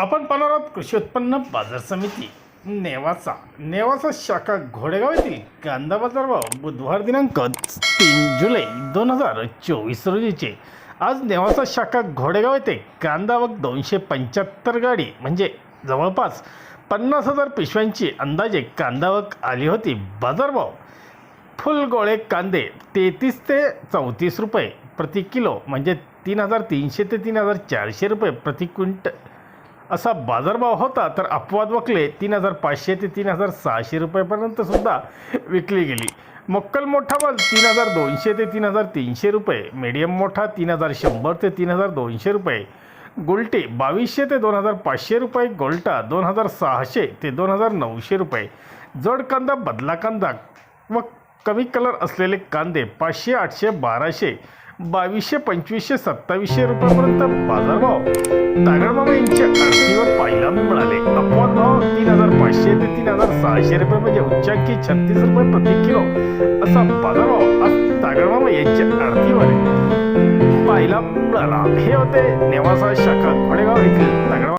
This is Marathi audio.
आपण पाहणार आहोत कृषी उत्पन्न बाजार समिती. नेवासा. नेवासा शाखा घोडेगाव येथील कांदा बाजार भाव बुधवार दिनांक तीन जुलै दोन हजार चोवीस रोजीचे. आज नेवासा शाखा घोडेगाव येथे कांदा व दोनशे पंच्याहत्तर गाडी म्हणजे जवळपास पन्नास हजार पिशव्यांची अंदाजे कांदावक आली होती बाजारभाव फुलगोळे कांदे तेहतीस ते चौतीस रुपये प्रति किलो म्हणजे तीन हजार तीनशे ते तीन हजार चारशे रुपये प्रति क्विंट असा बाजारभाव होता तर अपवाद वकले तीन हजार पाचशे ते तीन हजार सहाशे रुपयेपर्यंतसुद्धा विकली गेली. मक्कल मोठा माल तीन हजार दोनशे ते तीन हजार तीनशे रुपये मीडियम मोठा तीन हजार शंभर ते तीन हजार दोनशे रुपये गोल्टे बावीसशे ते दोन हजार पाचशे रुपये गोल्टा दोन हजार सहाशे ते दोन हजार नऊशे रुपये. जड कांदा बदला कांदा व कमी कलर असलेले कांदे पाचशे आठशे बाराशे बावीसशे पंचवीसशे सत्तावीसशे रुपयापर्यंत बाजारभाव. तागडमामा यांच्या आरतीवर पाहायला मिळाले. अपवाद भाव तीन हजार पाचशे ते तीन हजार सहाशे रुपये म्हणजे उच्चांकी छत्तीस रुपये प्रति किलो. असा बाजारभाव आज तागडमामा यांच्या आरतीवर पाहायला मिळाला. हे होते नेवासा शाखा घोडेगाव येथील